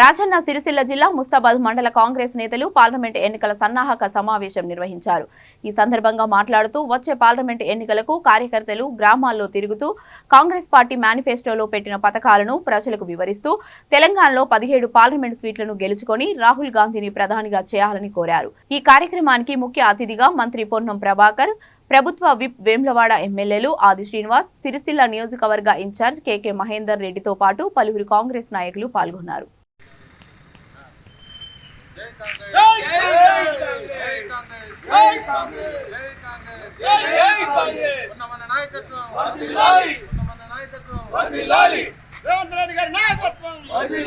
రాజన్న సిరిసిల్ల జిల్లా ముస్తాబాద్ మండల కాంగ్రెస్ నేతలు పార్లమెంట్ ఎన్నికల సన్నాహక సమావేశం నిర్వహించారు. ఈ సందర్భంగా మాట్లాడుతూ వచ్చే పార్లమెంట్ ఎన్నికలకు కార్యకర్తలు గ్రామాల్లో తిరుగుతూ కాంగ్రెస్ పార్టీ మేనిఫెస్టోలో పెట్టిన పథకాలను ప్రజలకు వివరిస్తూ తెలంగాణలో పదిహేడు పార్లమెంట్ సీట్లను గెలుచుకొని రాహుల్ గాంధీని ప్రధానిగా చేయాలని కోరారు. ఈ కార్యక్రమానికి ముఖ్య అతిథిగా మంత్రి పొన్నం ప్రభాకర్ ప్రభుత్వ విప్ వేమ్లవాడ ఎమ్మెల్యేలు ఆది శ్రీనివాస్ సిరిసిల్ల నియోజకవర్గ ఇన్ఛార్జ్ కెకే మహేందర్ రెడ్డితో పాటు పలువురు కాంగ్రెస్ నాయకులు పాల్గొన్నారు. ఉన్నమన్న నాయకత్వం వర్ధిల్లాలి ఉన్నమన్న నాయకత్వం వర్ధిల్లాలి రేవంత్ రెడ్డి గారి నాయకత్వం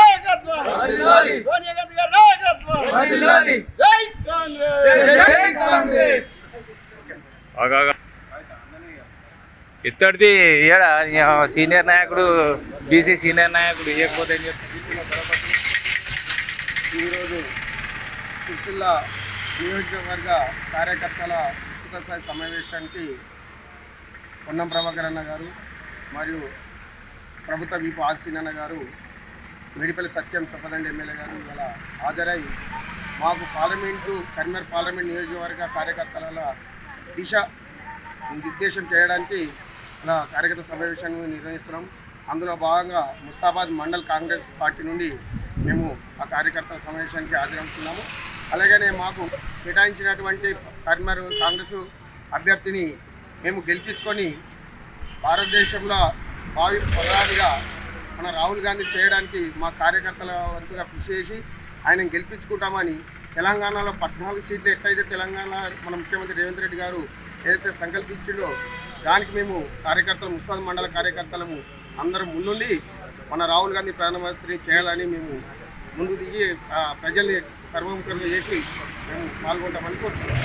నాయకత్వం వర్ధిల్లాలి సోనియా గాంధీ గారి నాయకత్వం వర్ధిల్లాలి జై కాంగ్రెస్ జై కాంగ్రెస్ ఆగాగా ఇత్తడిది ఏడ సీనియర్ నాయకుడు బీసీ సీనియర్ నాయకుడు ఇవ్వకపోతే ఏం చెప్తారు ఈరోజు సిరిసిల్ల నియోజకవర్గ కార్యకర్తల విస్తృత స్థాయి సమావేశానికి పొన్నం ప్రభాకర్ అన్న గారు మరియు ప్రభుత్వ విపు ఆర్సీనన్న గారు మేడిపల్లి సత్యం చెప్పదండి ఎమ్మెల్యే గారు ఇలా హాజరై మాకు పార్లమెంటు కరీంనగర్ పార్లమెంట్ నియోజకవర్గ కార్యకర్తల దిశ నిర్దేశం చేయడానికి ఇలా కార్యకర్త సమావేశాన్ని నిర్వహిస్తున్నాం. అందులో భాగంగా ముస్తాబాద్ మండల్ కాంగ్రెస్ పార్టీ నుండి మేము ఆ కార్యకర్తల సమావేశానికి హాజరవుతున్నాము. అలాగనే మాకు కేటాయించినటువంటి కరీంనగర్ కాంగ్రెస్ అభ్యర్థిని మేము గెలిపించుకొని భారతదేశంలో భావి ప్రధానిగా మన రాహుల్ గాంధీ చేయడానికి మా కార్యకర్తల వంతుగా కృషి చేసి ఆయన గెలిపించుకుంటామని తెలంగాణలో పద్నాలుగు సీట్లు ఎట్లయితే తెలంగాణ మన ముఖ్యమంత్రి రేవంత్ రెడ్డి గారు ఏదైతే సంకల్పించిండో దానికి మేము కార్యకర్తలు ముస్తాద్ మండల కార్యకర్తలము అందరం ముందుండి మన రాహుల్ గాంధీ ప్రధానమంత్రి చేయాలని మేము ముందు దిగి ప్రజల్ని ప్రజల్ని సర్వముఖంగా చేసి మేము పాల్గొంటామని కోరుతున్నాం.